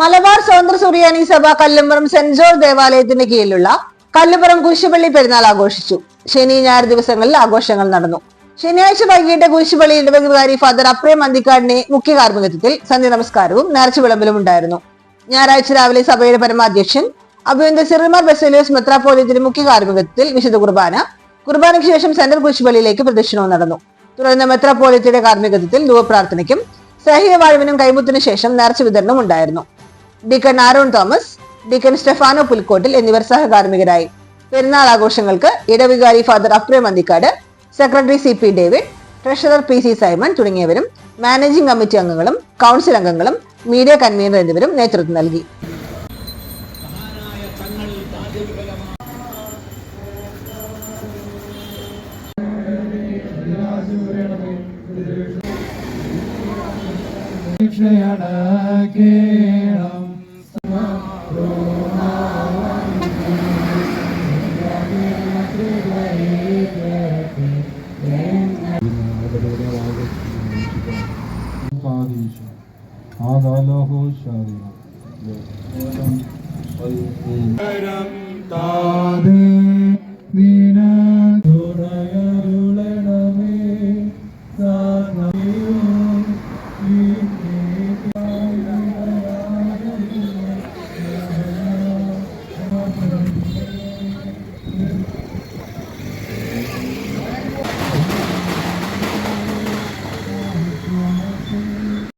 മലബാർ സ്വതന്ത്ര സുറിയാനി സഭ Kallumpuram saint George ദേവാലയത്തിന്റെ കീഴിലുള്ള കല്ലുപുറം കുരിശുപള്ളി പെരുന്നാൾ ആഘോഷിച്ചു. ശനി ഞായർ ദിവസങ്ങളിൽ ആഘോഷങ്ങൾ നടന്നു. ശനിയാഴ്ച വൈകിട്ട് കുരിശുപള്ളി ഇടവകുകാരി ഫാദർ അപ്രേം അന്തിക്കാടിനെ മുഖ്യ കാർമ്മികത്വത്തിൽ സന്ധ്യ നമസ്കാരവും നേർച്ച വിളമ്പലും ഉണ്ടായിരുന്നു. ഞായറാഴ്ച രാവിലെ സഭയുടെ പരമാധ്യക്ഷൻ അഭിനന്ദ സിറിമാർ ബെസേലിയോസ് മെത്രാപ്പോലിയത്തിന്റെ മുഖ്യ കാർമ്മികത്വത്തിൽ വിശുദ്ധ കുർബാന കുർബാനയ്ക്ക് ശേഷം സെന്റർ കുരിശുപള്ളിയിലേക്ക് പ്രദക്ഷിണവും നടന്നു. തുടർന്ന് മെത്രാപോലിയത്തിന്റെ കാർമ്മികത്വത്തിൽ ധുവപ്രാർത്ഥനയ്ക്കും സഹിയ വാഴുവിനും കൈമുത്തിനു ശേഷം നേർച്ച വിതരണം ഉണ്ടായിരുന്നു. Deacon Aaron Thomas deacon Stefano Pulkottil എന്നിവർ സഹകാർമ്മികരായി. പെരുന്നാൾ ആഘോഷങ്ങൾക്ക് ഇടവികാരി father Apre Manthikkad secretary C P David treasurer P C Simon തുടങ്ങിയവരും മാനേജിംഗ് കമ്മിറ്റി അംഗങ്ങളും കൗൺസിൽ അംഗങ്ങളും മീഡിയ കൺവീനർ എന്നിവരും നേതൃത്വം നൽകി. രക്ഷയടക്കേണം عضله شريرا